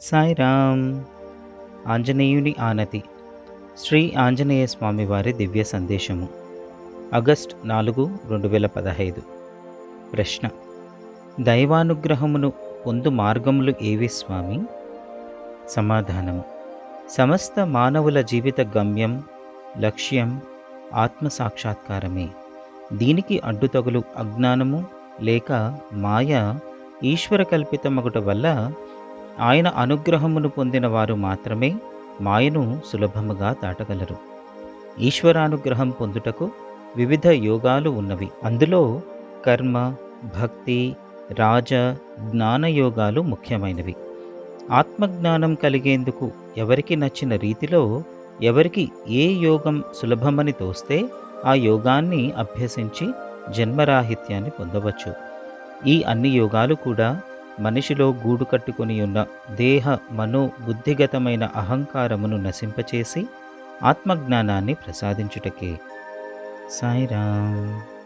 సాయిరామ్. ఆంజనేయుని ఆనతి. శ్రీ ఆంజనేయ స్వామి వారి దివ్య సందేశము. ఆగస్ట్ నాలుగు రెండు వేల పదహైదు. ప్రశ్న. దైవానుగ్రహమును పొందు మార్గములు ఏవి స్వామి? సమాధానము. సమస్త మానవుల జీవిత గమ్యం లక్ష్యం ఆత్మసాక్షాత్కారమే దీనికి అడ్డుతగులు అజ్ఞానము లేక మాయ ఈశ్వర కల్పితమగుట వల్ల ఆయన అనుగ్రహమును పొందిన వారు మాత్రమే మాయను సులభముగా దాటగలరు. ఈశ్వరానుగ్రహం పొందుటకు వివిధ యోగాలు ఉన్నవి. అందులో కర్మ భక్తి రాజ జ్ఞాన యోగాలు ముఖ్యమైనవి. ఆత్మజ్ఞానం కలిగేందుకు ఎవరికి నచ్చిన రీతిలో ఎవరికి ఏ యోగం సులభమని తోస్తే ఆ యోగాన్ని అభ్యసించి జన్మరాహిత్యాన్ని పొందవచ్చు. ఈ అన్ని యోగాలు కూడా మనిషిలో గూడు కట్టుకొని ఉన్న దేహ మనో బుద్ధిగతమైన అహంకారమును నశింపచేసి ఆత్మజ్ఞానాన్ని ప్రసాదించుటకే. సాయిరామ్.